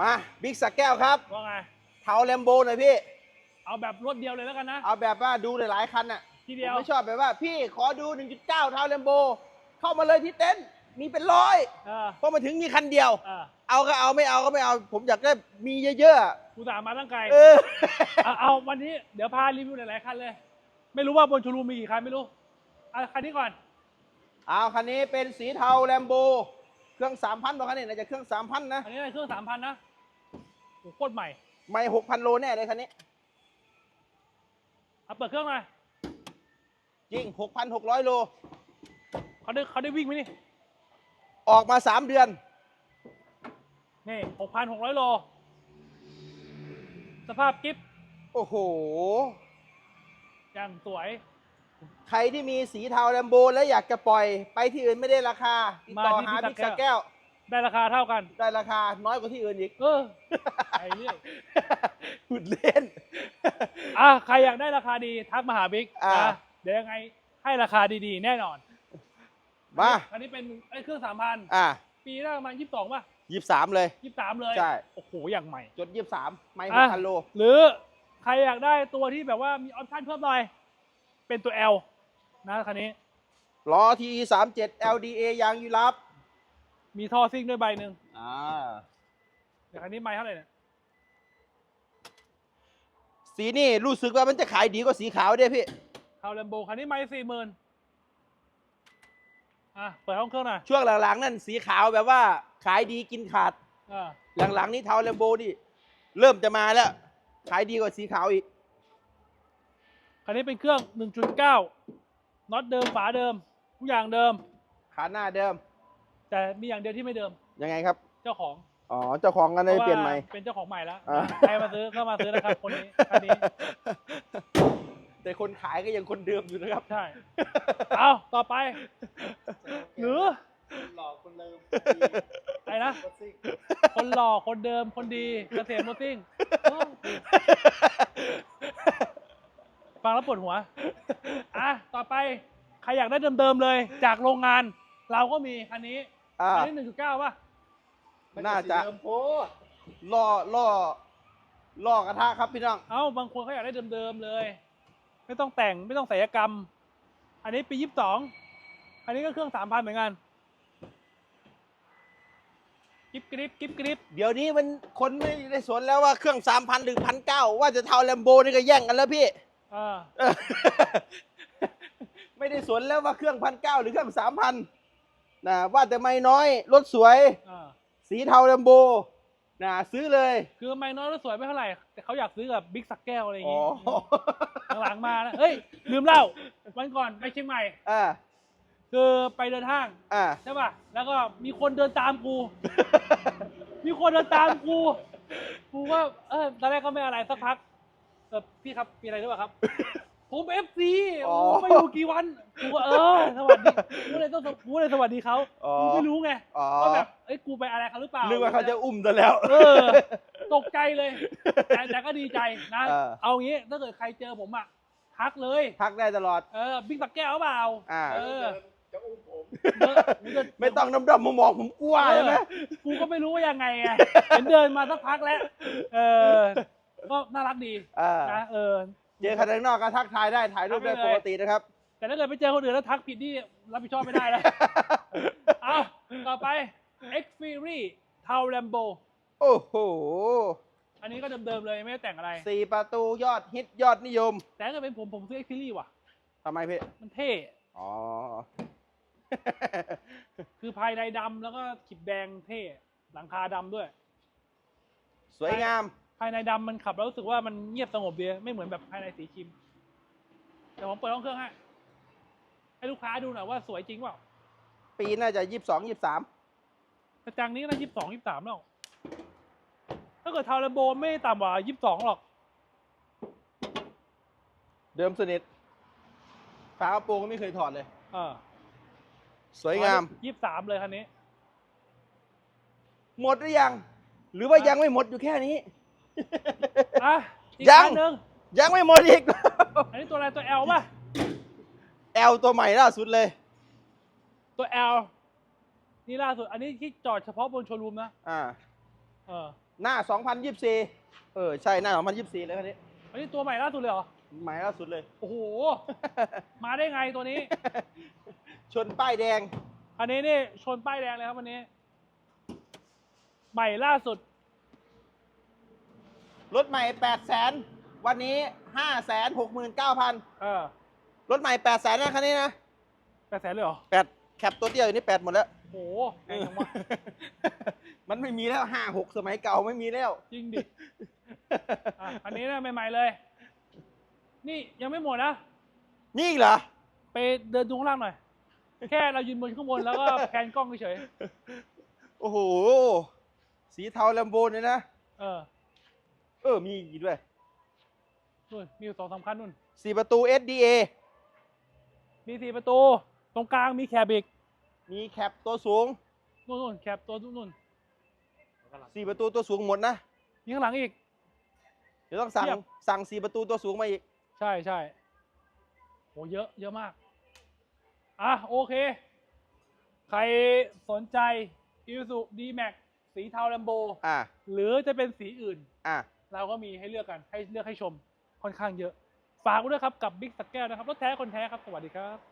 มาบิ๊กสักแก้วครับว่าไงเทาแลมโบหน่อยพี่ เอาแบบรวดเดียวเลยแล้วกันนะ เอาแบบว่าดูหลายๆคันอะทีเดียวผมไม่ชอบแบบว่า พี่ขอดู 1.9 เทาแลมโบ เข้ามาเลยที่เต็นท์มีเป็นร้อยเออพอมาถึงมีคันเดียวเออเอาก็เอาไม่เอาก็ไม่เอา ผมอยากได้มีเยอะๆอะกูสามมาตั้งไกลเออเอาเอาวันนี้เดี๋ยวพารีวิวหลายๆคันเลย ไม่รู้ว่าบนโชว์รูมมีกี่คันไม่รู้เอาคันนี้ก่อน เอาคันนี้เป็นสีเทาแลมโบ เครื่อง3,000ตัวคันนี้น่าจะเครื่อง3,000นะอันนี้เครื่องสามพันนะโอ้โหโคตรใหม่ไม่6,000โลแน่เลยคันนี้ เอาเปิดเครื่องหน่อยจริง6,600โล เขาได้เขาได้วิ่งไหมนี่ ออกมา3เดือน นี่หกพันหกร้อยโล สภาพกิฟต์โอ้โห อย่างสวย ใครที่มีสีเทาแลมโบแล้วอยากจะปล่อยไปที่อื่นไม่ได้ราคาติดต่อมาที่หาพี่บิ๊กสัสักกแก้วแก้ว ได้ราคาเท่ากัน ได้ราคาน้อยกว่าที่อื่นอีกเออไปเรื่อยหุดเล่น อะใครอยากได้ราคาดีทักมาหาบิ๊กอ่านะเดี๋ยวยังไงให้ราคาดีๆ แน่นอนมาอันนี้เป็นไอ้เครื่องสามพันอะปีแรกประมาณยี่สิบสองป่ะยี่สามเลยยี่สิบสามเลย ใช่ โอ้โห อย่างใหม่ จดยี่สามไม่หอะกพันโล หรือใครอยากได้ตัวที่แบบว่ามีออปชั่นเพิ่มหน่อย เป็นตัว L นะคันนี้ ล้อทีสามเจ็ด LDA ยางยูรับมีท่อซิ่งด้วยใบหนึ่งอ่าเดี๋ยวคันนี้ไม่เท่าไหร่เนี่ยสีนี่รู้สึกว่ามันจะขายดีกว่าสีขาวเด้พี่ คาวแลมโบคันนี้ไม่สี่หมื่นอะเปิดห้องเครื่องหน่อยช่วงหลังๆ นั่นสีขาวแบบว่าขายดีกินขาด อ่า หลังๆ นี้เทาแลมโบนี่ เริ่มจะมาแล้ว ขายดีกว่าสีขาวอีก คันนี้เป็นเครื่อง 1.9น็อตเดิมฝาเดิม ทุกอย่างเดิม ขาหน้าเดิม แต่มีอย่างเดียวที่ไม่เดิม ยังไงครับ เจ้าของอ๋อเจ้าของกันเลยเปลี่ยนใหม่พราะว่าเป็นเจ้าของใหม่แล้วอ่าใครมาซื้อก็มาซื้อนะครับคนนี้คันนี้ แต่คนขายก็ยังคนเดิมอยู่นะครับใช่เอาต่อไปหรือหลอกคนเดิมอะไรนะรถซิ่งคนหล่อคนเดิมคนดีเกษมโมติ้งโอ้ ฟังแล้วปวดหัว อะ ต่อไป ใครอยากได้เดิมๆเลย จากโรงงาน เราก็มีคันนี้ อ่า อันนี้หนึ่งจุดเก้าป่ะ น่าจะ เดิมโพดล่อล่อล่อกระทะครับพี่น้อง เอ้า บางคนเขาอยากได้เดิมๆเลย ไม่ต้องแต่ง ไม่ต้องศัลยกรรม อันนี้ปียี่สิบสอง อันนี้ก็เครื่องสามพันเหมือนกันกิ๊บกริบกิ๊บกริบเดี๋ยวนี้มันคนไม่ได้สนแล้วว่าเครื่องสามพันหรือพันเก้าว่าจะเทาแลมโบนี่ก็แย่งกันแล้วพี่อ่า เออ ไม่ได้สนแล้วว่าเครื่องพันเก้าหรือเครื่องสามพันนะว่าแต่ไม่น้อย รถสวยอ่าสีเทาแลมโบนะซื้อเลย คือไม่น้อยแล้วสวยไม่เท่าไหร่ แต่เขาอยากซื้อกับบิ๊กสักแก้วอะไรอย่างอ๋อ งี้ หลังๆมานะเฮ้ย ลืมเล่า วันก่อนไปเชียงใหม่ อ่าคือไปเดินห้าง อ่า ใช่ป่ะ แล้วก็มีคนเดินตามกู มีคนเดินตามกู กูก็เออตอนแรกก็ไม่อะไรสักพัก เออพี่ครับมีอะไรหรือเปล่าครับ ผมเอฟซีอ๋อไม่อยู่กี่วันกูก็เออสวัสดีกูเลยต้องกูเลยสวัสดีเขาอ๋อ กูไม่รู้ไงอ๋อว่าแบบเอ้ยกูไปอะไรเขาหรือเปล่านึกว่าเขาจะอุ้มซะแล้ว เออ ตกใจเลย แต่แต่ก็ดีใจนะ เออ เอางี้ถ้าเกิดใครเจอผมอะทักเลยทักได้ตลอด เออบิ๊กสักแก้วหรือเปล่าอ่า เออจะอุ้มผมเดินเดินไม่ต้องน้ำดำมามองผมกลัวใช่ไหมเออกูก็ไม่รู้ว่ายังไงไง เห็นเดินมาสักพักแล้ว เออ ก็น่ารักดีอ่านะเออ เจอคันข้างนอกก็ทักทายได้ถ่ายรูปได้ทักได้ปเลยกตินะครับ แต่ถ้าเกิดไปเจอคนอื่นแล้วทักผิดนี่รับผิดชอบไม่ได้แล้วเอาต่อไป Xperia เทาแลมโบโอ้โหอันนี้ก็เดิมๆเลยไม่ได้แต่งอะไร สี่ประตูยอดฮิตยอดนิยมแต่ถ้าเกิดเป็นผมผมซื้อ Xperia ว่ะ ทำไมพี่มันเท่ อ๋อ คือภายในดำแล้วก็ขีดแดงเท่ หลังคาดำด้วย สวยงามภายในดำมันขับแล้วรู้สึกว่ามันเงียบสงบดีไม่เหมือนแบบภายในสีครีมเดี๋ยวผมเปิดห้องเครื่องให้ให้ลูกค้าดูหน่อยว่าสวยจริงเปล่าปีน่าจะยี่สิบสองยี่สิบสามกระจังนี้นะยี่สิบสองยี่สิบสามแล้วถ้าเกิดทาวเลโบไม่ต่ำกว่ายี่สิบสองหรอก เดิมสนิทฝากระโปรงก็ไม่เคยถอดเลยเออสวยงามยี่สิบสามเลยคันนี้ หมดหรือยัง หรือว่ายังไม่หมดอยู่แค่นี้ อะอีกยัง คันหนึ่งยังไม่หมดอีก อันนี้ตัวอะไรตัว L ป่ะ แอลตัวใหม่ล่าสุดเลย ตัว L นี่ล่าสุด อันนี้ที่จอดเฉพาะบนโชว์รูมนะ อ่า เออ หน้า 2024 เออ ใช่ หน้า 2024 เลยคันนี้ อันนี้ตัวใหม่ล่าสุดเลยเหรอ ใหม่ล่าสุดเลย โอ้โห มาได้ไงตัวนี้ ชนป้ายแดง อันนี้นี่ชนป้ายแดงเลยครับวันนี้ ใหม่ล่าสุด รถใหม่800,000วันนี้ 569,000เออรถใหม่800,000นะคันนี้นะแปดแสนเลยเหรอ 8แคปตัวเดียวอยู่นี่8หมดแล้วโอ้โหแพงจังวะ มันไม่มีแล้ว5 6สมัยเก่าไม่มีแล้ว จริงดิอะอันนี้นะใหม่ๆเลย นี่ยังไม่หมดนะ นี่อีกเหรอ ไปเดินดูข้างล่างหน่อย แค่เรายืนบนข้างบนแล้วก็แพนกล้องเฉยโอ้โห สีเทาแลมโบเนี่ยนะ ๆเออ เออ มีอีกด้วยนู่นมีอยู่สองสามคันนู่นสี่ประตู SDA มีสี่ประตู ตรงกลางมีแคบอีกมีแคปตัวสูงนู่นนู่นแคบตัวนู่นสี่ประตูตัวสูงหมดนะ มีข้างหลังอีก เดี๋ยวต้องสั่งเทียบ สั่งสี่ประตูตัวสูงมาอีก ใช่ใช่โหเยอะ เยอะมาก อะ โอเค ใครสนใจ i s u d m a x สีเทาแลมโบ อ่า หรือจะเป็นสีอื่น อ่า เราก็มีให้เลือกกันให้เลือกให้ชมค่อนข้างเยอะ ฝากด้วยครับกับบิ๊กสักแก้วนะครับรถแท้คนแท้ครับสวัสดีครับ